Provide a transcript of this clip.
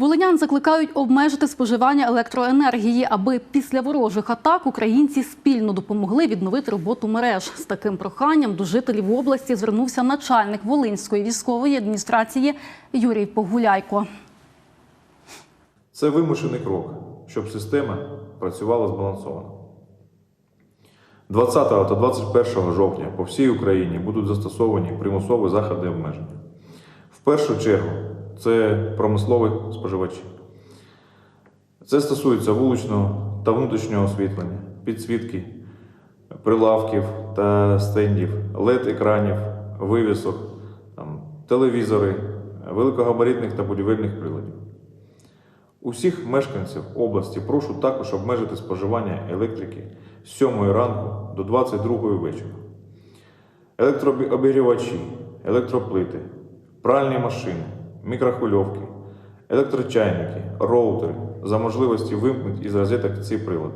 Волинян закликають обмежити споживання електроенергії, аби після ворожих атак українці спільно допомогли відновити роботу мереж. З таким проханням до жителів області звернувся начальник Волинської військової адміністрації Юрій Погуляйко. Це вимушений крок, щоб система працювала збалансовано. 20 та 21 жовтня по всій Україні будуть застосовані примусові заходи обмеження. В першу чергу це промислові споживачі. Це стосується вуличного та внутрішнього освітлення, підсвітки, прилавків та стендів, LED-екранів, вивісок, там, телевізори, великогабаритних та будівельних приладів. Усіх мешканців області прошу також обмежити споживання електрики з 7 ранку до 22 вечора. Електрообігрівачі, електроплити, пральні машини, мікрохвильовки, електрочайники, роутери за можливості вимкнуть із розеток ці прилади.